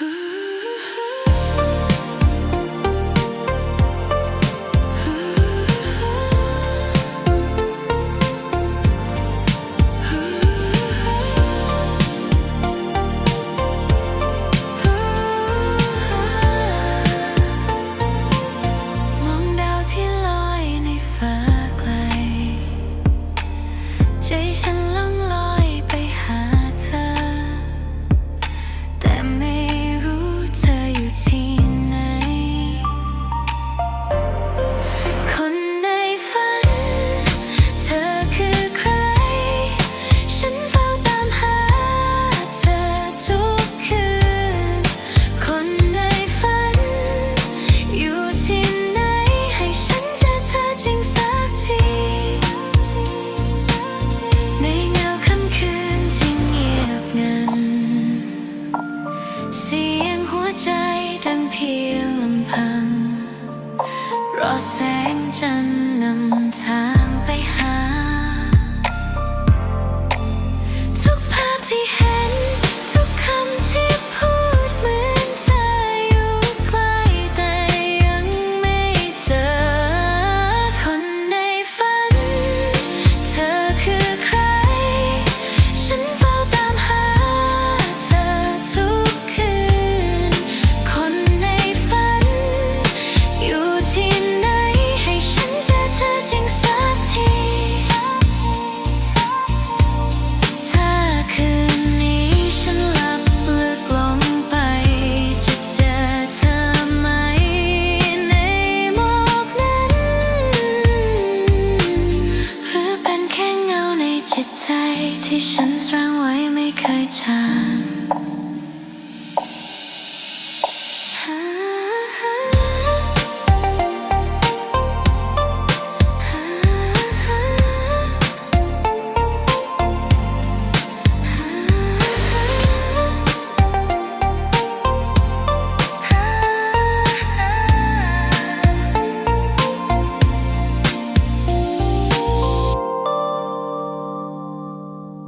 Ooh. เสียงหัวใจดังเพียงลำพัง รอแสงจันทร์นำทาง จิตใจที่ฉันสร้างไว้ไม่เคยจาง